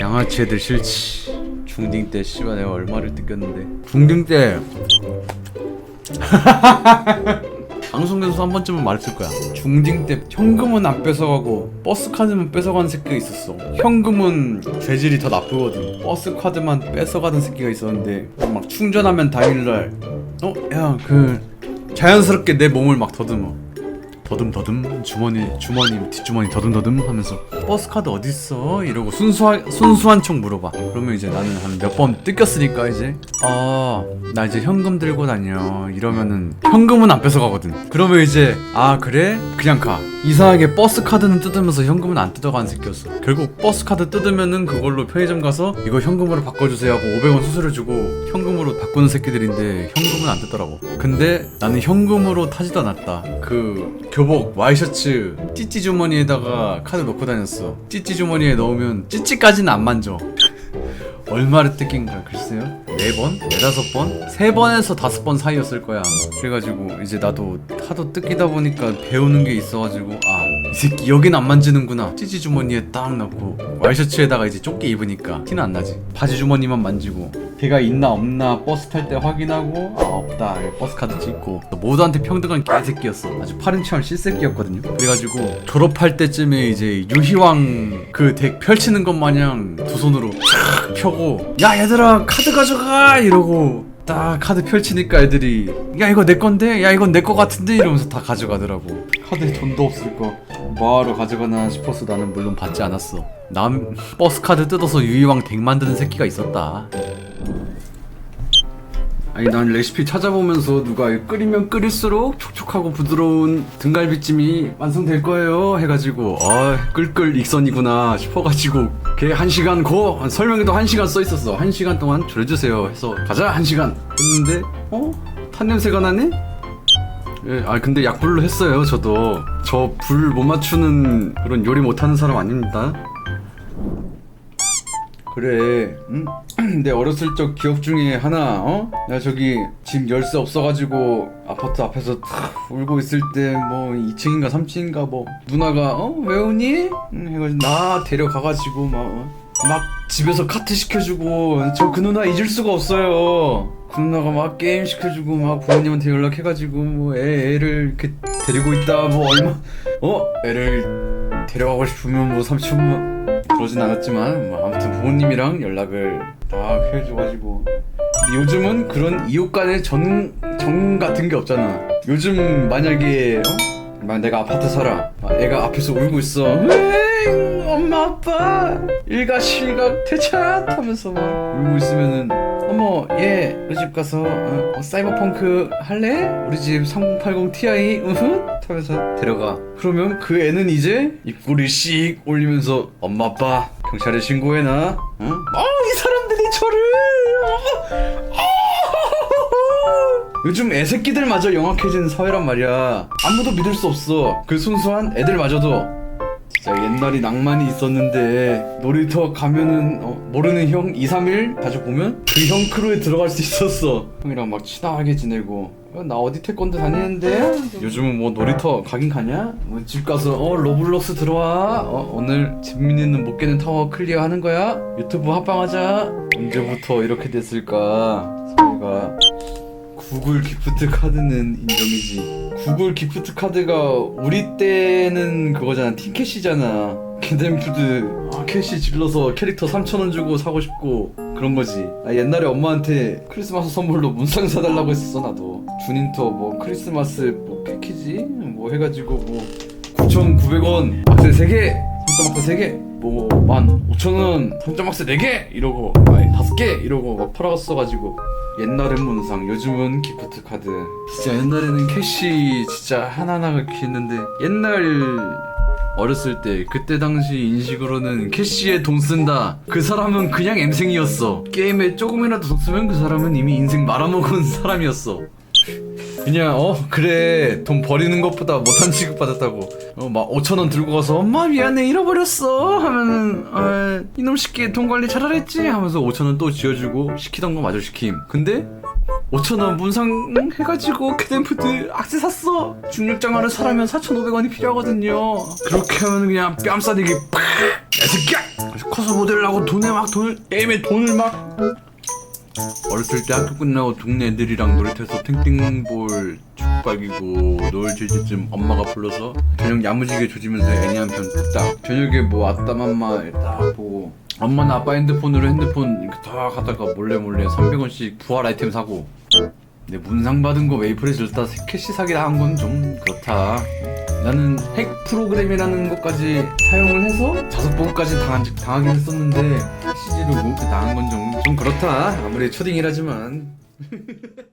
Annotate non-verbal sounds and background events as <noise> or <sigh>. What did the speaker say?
양아치 애들 싫지. 중딩 때 씨발 내가 얼마를 뜯겼는데. 중딩 때. <laughs> 방송에서 한 번쯤은 말했을 거야. 중딩 때 현금은 안 뺏어가고 버스 카드만 뺏어가는 새끼가 있었어. 현금은 죄질이 더 나쁘거든. 버스 카드만 뺏어가는 새끼가 있었는데 막 충전하면 당일날 어? 야 그 자연스럽게 내 몸을 막 더듬어 더듬 더듬 주머니 주머니 뒷주머니 더듬 더듬 하면서 버스 카드 어디 있어? 이러고 순수한 순수한 척 물어봐. 그러면 이제 나는 한 몇 번 뜯겼으니까 이제 아 나 이제 현금 들고 다녀. 이러면은 현금은 안 뺏어 가거든. 그러면 이제 아 그래? 그냥 가. 이상하게 버스 카드는 뜯으면서 현금은 안 뜯어가는 새끼였어. 결국 버스 카드 뜯으면은 그걸로 편의점 가서 이거 현금으로 바꿔주세요 하고 500원 수수료 주고 현금으로 바꾸는 새끼들인데 현금은 안 뜯더라고. 근데 나는 현금으로 타지도 않았다. 그 교복 와이셔츠 찌찌 주머니에다가 카드 넣고 다녔어. 찌찌 주머니에 넣으면 찌찌까지는 안 만져 얼마를 뜯긴가 글쎄요 네 번, 네다섯 번, 세 번에서 다섯 번 사이였을 거야. 아마. 그래가지고 이제 나도 하도 뜯기다 보니까 배우는 게 있어가지고 아 이 새끼 여긴 안 만지는구나. 찌찌 주머니에 딱 넣고 와이셔츠에다가 이제 좁게 입으니까 티는 안 나지. 바지 주머니만 만지고 걔가 있나 없나 버스 탈 때 확인하고 아 없다 버스 카드 찍고 모두한테 평등한 개새끼였어. 아주 파렴치한 실새끼였거든요. 그래가지고 졸업할 때쯤에 이제 유희왕 그 덱 펼치는 것 마냥 두 손으로 쫙 펴고 야 얘들아 카드 가져가! 이러고 딱 카드 펼치니까 애들이 야 이거 내 건데? 야 이건 내 거 같은데? 이러면서 다 가져가더라고. 카드에 돈도 없을 거. 뭐하러 가져가나 싶어서 나는 물론 받지 않았어. 남 버스 카드 뜯어서 유희왕 덱 만드는 새끼가 있었다 아니 난 레시피 찾아보면서 누가 끓이면 끓일수록 촉촉하고 부드러운 등갈비찜이 완성될 거예요. 해가지고 아 끌끌 익선이구나 싶어가지고 걔 한 시간 고 설명에도 한 시간 써 있었어. 한 시간 동안 졸여주세요. 해서 가자 한 시간. 했는데 어? 탄 냄새가 나네? 예, 아 근데 약불로 했어요 저도. 저 불 못 맞추는 그런 요리 못하는 사람 아닙니다 그래, 응? <clears throat> 내 어렸을 적 기억 중에 하나, 어? 나 저기 집 열쇠 없어가지고 아파트 앞에서 탁 울고 있을 때 뭐 2층인가 3층인가 뭐 누나가 어? 왜 우니? 응, 해가지고 나 데려가가지고 막, 어? 막 집에서 카트 시켜주고 저 그 누나 잊을 수가 없어요. 그 누나가 막 게임 시켜주고 막 부모님한테 연락해가지고 뭐 애, 애를 이렇게 데리고 있다 뭐 얼마 어? 애를 데려가고 싶으면 뭐 삼촌 그러진 않았지만 뭐 아무튼 부모님이랑 연락을 딱 해줘가지고. 요즘은 그런 이웃 간의 전, 정 같은 게 없잖아. 요즘 만약에 어? 막 내가 아파트 살아. 막 애가 앞에서 울고 있어 으잉, 엄마 아빠. 일가 실각 대차. 하면서 막 울고 있으면은 어머 얘 우리 집 가서 어, 어, 사이버펑크 할래? 우리 집 3080 Ti 으흐 하면서 데려가. 그러면 그 애는 이제 입꼬리 씩 올리면서 엄마 아빠 경찰에 신고해놔 어? 어이 사람들이 저를. 어, 어. 요즘 애새끼들마저 영악해진 사회란 말이야. 아무도 믿을 수 없어. 그 순수한 애들마저도. 진짜 옛날이 낭만이 있었는데 놀이터 가면은 어, 모르는 형 2, 3일 자주 보면 그 형 크루에 들어갈 수 있었어. 형이랑 막 친하게 지내고 어, 나 어디 태권도 다니는데 요즘은 뭐 놀이터 가긴 가냐? 뭐 집 가서 어 로블록스 들어와 어, 오늘 진민이는 못 깨는 타워 클리어 하는 거야? 유튜브 합방하자 언제부터 이렇게 됐을까 사회가 구글 기프트 카드는 인정이지. 구글 기프트 카드가 우리 때는 그거잖아. 팀캐시잖아. 캔덴푸드 아, 캐시 질러서 캐릭터 3,000원 주고 사고 싶고 그런 거지. 아, 옛날에 엄마한테 크리스마스 선물로 문상 사달라고 했었어 나도. 주닌터 뭐 크리스마스 뭐 패키지 뭐 해가지고 뭐 9,900원 박스 3개, 3점 박스 3개. 뭐 15,000원 3점 박스 4개 이러고 아니 5개 이러고 막 팔아갔어가지고 옛날엔 문상, 요즘은 기프트 카드. 진짜 옛날에는 캐시 진짜 하나하나가 있는데 옛날 어렸을 때 그때 당시 인식으로는 캐시에 돈 쓴다. 그 사람은 그냥 엠생이었어. 게임에 조금이라도 돈 쓰면 그 사람은 이미 인생 말아먹은 사람이었어. 그냥 어 그래 돈 버리는 것보다 못한 취급 받았다고 어 막 5천 원 들고 가서 엄마 미안해 잃어버렸어 하면은 아, 이놈 새끼 돈 관리 잘하랬지 하면서 5천 원또 지어주고 시키던 거 마저 시킴 근데 5천원 문상 해가지고 캐덴푸드 악세 샀어. 중력장 하나 사려면 4,500원이 필요하거든요. 그렇게 하면 그냥 뺨 싸대기 팍! 야 새끼야! 커서 모델하고 돈에 막 돈을 게임에 돈을 막. 어렸을 때 학교 끝나고 동네 애들이랑 놀이터에서 탱탱볼 갈기고 노을 질 때쯤 엄마가 불러서 저녁 야무지게 조지면서 애니 한편 뚝딱 저녁에 뭐 아따맘마 딱 보고 엄마는 아빠 핸드폰으로 핸드폰 다 하다가 몰래 몰래 300원씩 부활 아이템 사고. 근데 문상 받은 거 메이플에 들다 캐시 사기를 한 건 좀 그렇다. 나는 핵 프로그램이라는 것까지 사용을 해서 자석 보고까지 당한, 당하긴 했었는데 CG로 뭐 당한 건 좀 좀 그렇다. 아무리 초딩이라지만 <laughs>